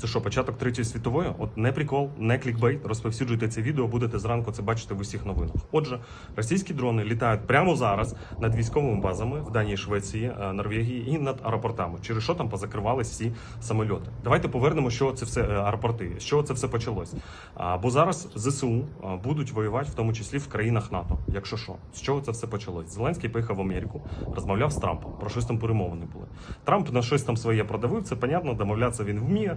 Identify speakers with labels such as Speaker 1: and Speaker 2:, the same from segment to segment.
Speaker 1: Це що, початок третьої світової? От не прикол, не клікбейт. Розповсюджуйте це відео, будете зранку це бачити в усіх новинах. Отже, російські дрони літають прямо зараз над військовими базами в Данії, Швеції, е, Норвегії і над аеропортами. Через що там позакривались всі самольоти? Давайте повернемо, що це все е, аеропорти, чого це все почалось. Бо зараз ЗСУ будуть воювати, в тому числі в країнах НАТО. Якщо що, з чого це все почалось? Зеленський поїхав в Америку, розмовляв з Трампом. Про щось там перемовини були. Трамп на щось там своє продавив. Це понятно, домовлятися він вміє.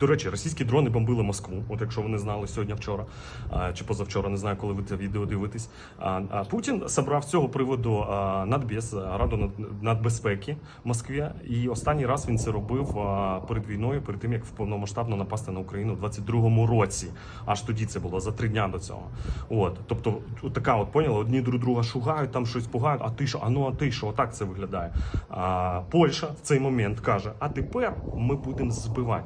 Speaker 1: До речі, російські дрони бомбили Москву. От якщо ви не знали сьогодні, вчора чи позавчора, не знаю, коли ви це відео дивитесь. Путін собрав цього приводу а, надбез, раду над- нацбезпеки в Москві. І останній раз він це робив перед війною, перед тим як повномасштабно напасти на Україну у 22-му році. Аж тоді це було за три дня до цього. От, тобто, така от поняла, одні друг друга шугають, там щось пугають. А ти що? А ну а ти що? Отак це виглядає. А, Польща в цей момент каже: а тепер ми будемо збивати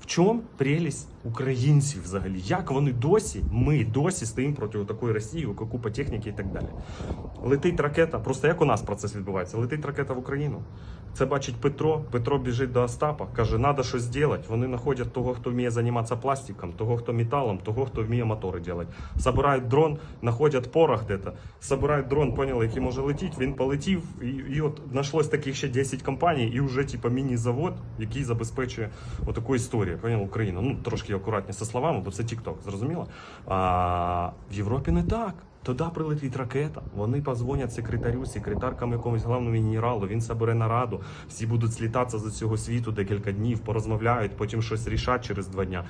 Speaker 1: в чому прелість українців взагалі? Як вони досі, ми досі стоїмо проти такої Росії, купа техніки і так далі. Летить ракета, просто як у нас процес відбувається? Летить ракета в Україну. Це бачить Петро. Петро біжить до Остапа, каже, треба щось зробити. Вони знаходять того, хто вміє займатися пластиком, того, хто металом, того, хто вміє мотори робити. Собирають дрон, знаходять порох де-то, собирають дрон, поняли, який може летіти, він полетів, і, і от знайшлось таких ще 10 компаній, і вже типа міні-завод, який забезпечує отаку історію. Поняв Україну. Ну трошки акуратні зі словами, бо це Тікток, зрозуміло? А в Європі не так. Туди прилетить ракета, вони позвонять секретарю, секретаркам якомусь головному генералу, він собере нараду, всі будуть слітатися з цього світу декілька днів, порозмовляють, потім щось рішать через два дня.